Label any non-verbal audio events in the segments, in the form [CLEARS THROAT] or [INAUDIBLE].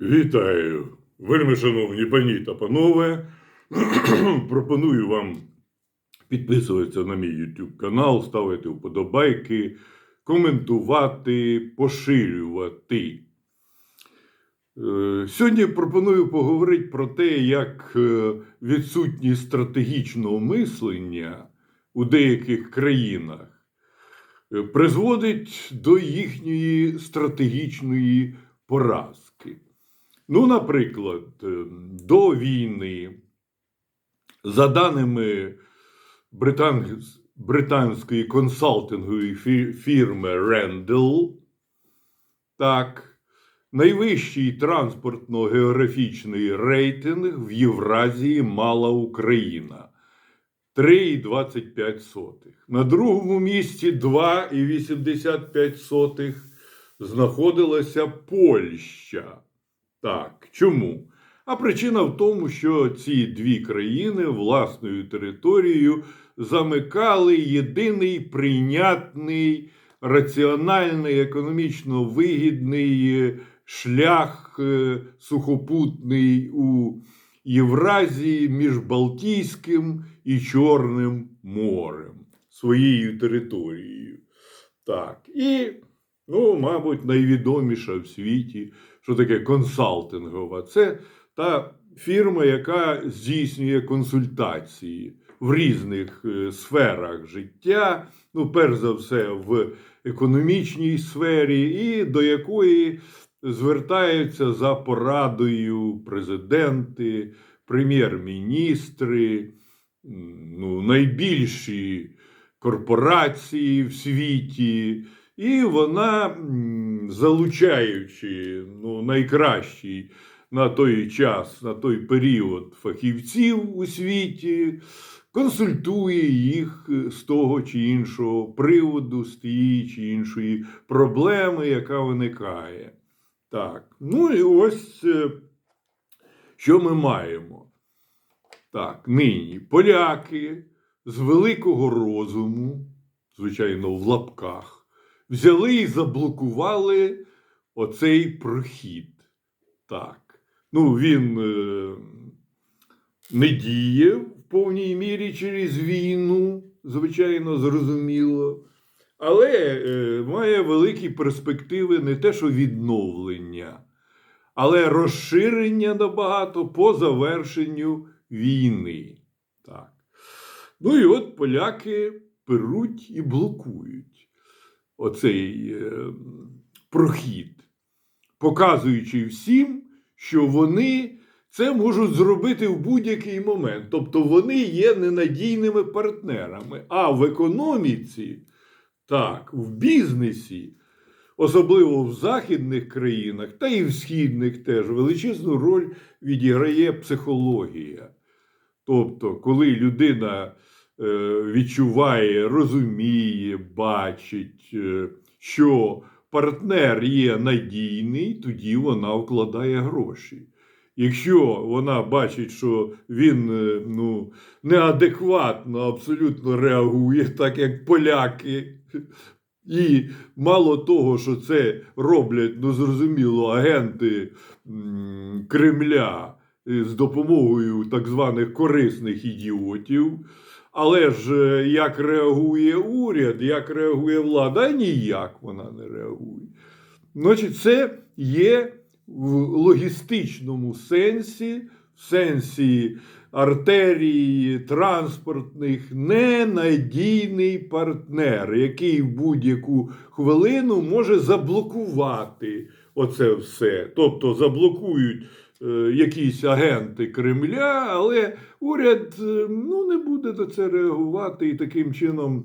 Вітаю, вельми шановні пані та панове. [CLEARS THROAT] Пропоную вам підписуватися на мій YouTube канал, ставити вподобайки, коментувати, поширювати. Е, Сьогодні пропоную поговорити про те, як е, відсутність стратегічного мислення у деяких країнах е, призводить до їхньої стратегічної поразки. Ну, наприклад, е, до війни, за даними британської консалтингової фірми Randall, так, найвищий транспортно-географічний рейтинг в Євразії мала Україна 3,25. На другому місці 2,85 знаходилася Польща. Так, чому? А причина в тому, що ці дві країни власною територією замикали єдиний прийнятний, раціональний, економічно вигідний е, шлях е, сухопутний у Євразії між Балтійським і Чорним морем, своєю територією. Так, і, ну, мабуть, найвідоміша в світі що таке консалтингова? Це та фірма, яка здійснює консультації в різних е, сферах життя, ну, перш за все, в економічній сфері, і до якої звертаються за порадою президенти, прем'єр-міністри, ну, найбільші корпорації в світі. І вона, залучаючи ну, найкращий на той час, на той період фахівців у світі, консультує їх з того чи іншого приводу, з тієї чи іншої проблеми, яка виникає. Так, ну і ось е, що ми маємо. Так, нині поляки з великого розуму, звичайно, в лапках взяли і заблокували оцей прохід. Так. Ну, він е, не діє в повній мірі через війну, звичайно, зрозуміло. Але е, має великі перспективи не те, що відновлення, але розширення набагато по завершенню війни. Так. Ну і от поляки беруть і блокують оцей е, прохід, показуючи всім, що вони це можуть зробити в будь-який момент. Тобто вони є ненадійними партнерами. А в економіці, так, в бізнесі, особливо в західних країнах, та і в східних теж величезну роль відіграє психологія. Тобто, коли людина відчуває, розуміє, бачить, е, що партнер є надійний, тоді вона вкладає гроші. Якщо вона бачить, що він е, ну, неадекватно абсолютно реагує, так як поляки, і мало того, що це роблять, ну зрозуміло, агенти Кремля е, з допомогою так званих корисних ідіотів. Але ж е, як реагує уряд, як реагує влада, ніяк вона не реагує. Значить, це є в логістичному сенсі, в сенсі артерії, транспортних, ненадійний партнер, який в будь-яку хвилину може заблокувати оце все. Тобто заблокують якісь агенти Кремля, але уряд е, ну, не буде на це реагувати і таким чином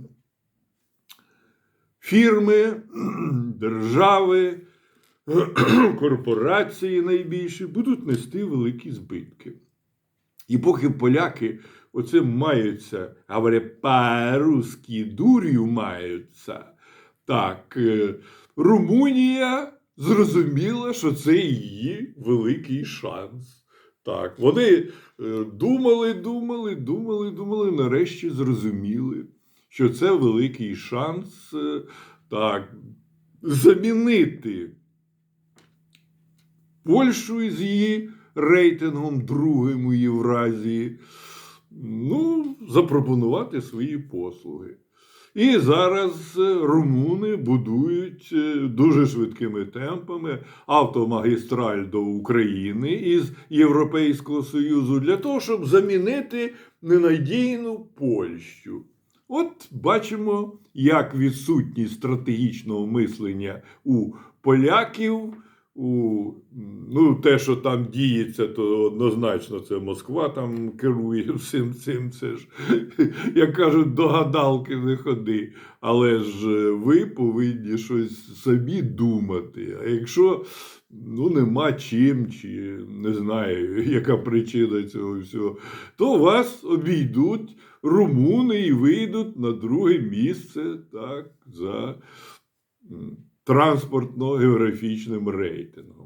фірми, [CLEARS THROAT] держави, [CLEARS THROAT] корпорації найбільші будуть нести великі збитки. І поки поляки оце маються, говоря по-русски, дур'ю маються, так, е, Румунія зрозуміла, що це її великий шанс. Так, вони е, думали, думали, думали, думали, нарешті зрозуміли, що це великий шанс е, так, замінити Польщу з її рейтингом другим у Євразії, ну, запропонувати свої послуги. І зараз е, румуни будують е, дуже швидкими темпами автомагістраль до України із Європейського Союзу для того, щоб замінити ненадійну Польщу. От бачимо, як відсутність стратегічного мислення у поляків. У ну, те, що там діється, то однозначно це Москва там керує [LAUGHS] всім цим. Це ж, [LAUGHS] як кажуть, до гадалки не ходи. Але ж е, ви повинні щось самі думати. А якщо ну, нема чим, чи не знаю, [LAUGHS] яка причина цього всього, то вас обійдуть румуни і вийдуть на друге місце так, за транспортно-географічним рейтингом.